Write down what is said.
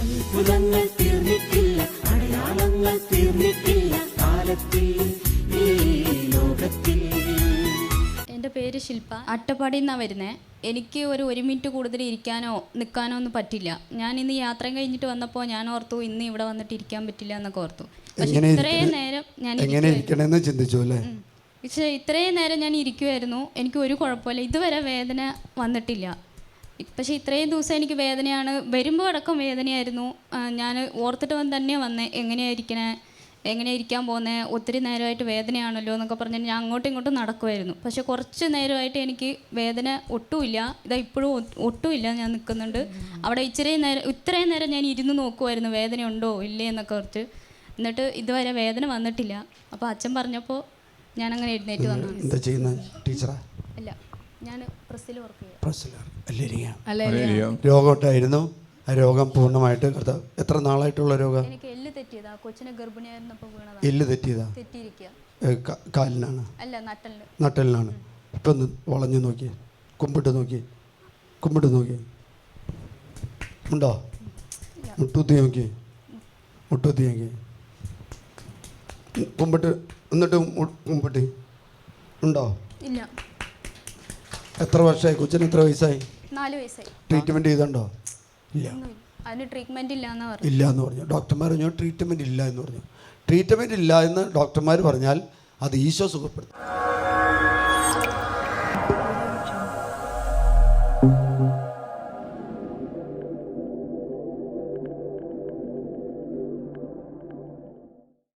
അത്ഭുതങ്ങൾ തീർന്നിട്ടില്ല അടയാളങ്ങൾ തീർന്നിട്ടില്ല കാലത്തിൽ ഈ ലോകത്തിൽ. എന്റെ പേര് ശില്പ. അട്ടപ്പാടിയിൽ നിന്നാണ് വരുന്നത് എനിക്ക് ഒരു ഒരു മിനിറ്റ് കൂടുതൽ ഇരിക്കാനോ നിൽക്കാനോ ഒന്നും പറ്റില്ല. ഞാൻ ഇന്ന് യാത്ര കഴിഞ്ഞിട്ട് വന്നപ്പോൾ ഞാൻ ഓർത്തു ഇന്ന് ഇവിടെ വന്നിട്ട് ഇരിക്കാൻ പറ്റില്ല എന്നൊക്കെ ഓർത്തു. പക്ഷെ എങ്ങനെ ഇത്രയും നേരം ഞാൻ എങ്ങനെ ഇരിക്കണമെന്ന് ചിന്തിച്ചു അല്ലേ? പക്ഷേ ഇത്രയും നേരം ഞാൻ ഇരിക്കുമായിരുന്നു എനിക്ക് ഒരു കുഴപ്പമില്ല. ഇതുവരെ വേദന വന്നിട്ടില്ല. പക്ഷേ ഇത്രയും ദിവസം എനിക്ക് വേദനയാണ്. വരുമ്പോൾ അടക്കം വേദനയായിരുന്നു. ഞാൻ ഓർത്തിട്ട് വന്ന് തന്നെ വന്നേ. എങ്ങനെയായിരിക്കണേ? എങ്ങനെ ഇരിക്കാൻ പോകുന്നത് ഒത്തിരി നേരമായിട്ട് വേദനയാണല്ലോ എന്നൊക്കെ പറഞ്ഞ് ഞാൻ അങ്ങോട്ടും ഇങ്ങോട്ടും നടക്കുമായിരുന്നു പക്ഷെ കുറച്ച് നേരമായിട്ട് എനിക്ക് വേദന ഒട്ടുമില്ല. ഇതാ ഇപ്പോഴും ഒട്ടുമില്ല ഞാൻ നിൽക്കുന്നുണ്ട്. അവിടെ ഇച്ചിരി നേരം ഇത്രയും നേരം ഞാൻ ഇരുന്ന് നോക്കുമായിരുന്നു വേദന ഉണ്ടോ ഇല്ലേ? എന്നൊക്കെ കുറച്ച് എന്നിട്ട് ഇതുവരെ വേദന വന്നിട്ടില്ല. അപ്പോൾ അച്ഛൻ പറഞ്ഞപ്പോൾ ഞാൻ അങ്ങനെ എഴുന്നേറ്റ് വന്നു എന്താ ടീച്ചറാ? അല്ല ഞാൻ പ്രസ്സിൽ വർക്ക് ചെയ്യാം. രോഗം ഉണ്ടായിരുന്നു ആ രോഗം പൂർണമായിട്ട് കർത്താവ് എത്ര നാളായിട്ടുള്ള രോഗം? എനിക്ക് എല്ല് തെറ്റിയതാ. കൊച്ചിനെ ഗർഭിണിയായിരുന്നപ്പോൾ വീണതാ. എല്ല് തെറ്റിയതാ? തെറ്റിയിരിക്കുക ഏ, ക- കാലിനാണ്? അല്ല നട്ടലിന് നട്ടലിനാണ് ഇപ്പം ഒന്ന് വളഞ്ഞു നോക്കി. കുമ്പിട്ട് നോക്കി. കുമ്പിട്ട് നോക്കി. ഉണ്ടോ? മുട്ടുത്തി നോക്കി. മുട്ടുത്തി നോക്കി. കുമ്പിട്ട് എന്നിട്ട് കുമ്പിട്ട്. ഉണ്ടോ? ഇല്ല. എത്ര വർഷമായി? കൊച്ചിന് എത്ര വയസ്സായി? നാല് വയസ്സായി. ട്രീറ്റ്മെന്റ് ചെയ്തുണ്ടോ ഇല്ല. അതിന് ട്രീറ്റ്മെന്റ് ഇല്ല എന്ന് പറഞ്ഞു. ഇല്ല എന്ന് പറഞ്ഞു. ഡോക്ടർമാർ പറഞ്ഞു ട്രീറ്റ്മെന്റ് ഇല്ല എന്ന് പറഞ്ഞു. ട്രീറ്റ്മെന്റ് ഇല്ല എന്ന് ഡോക്ടർമാർ പറഞ്ഞാൽ അത് ഈശോ സുഖപ്പെടുത്തും.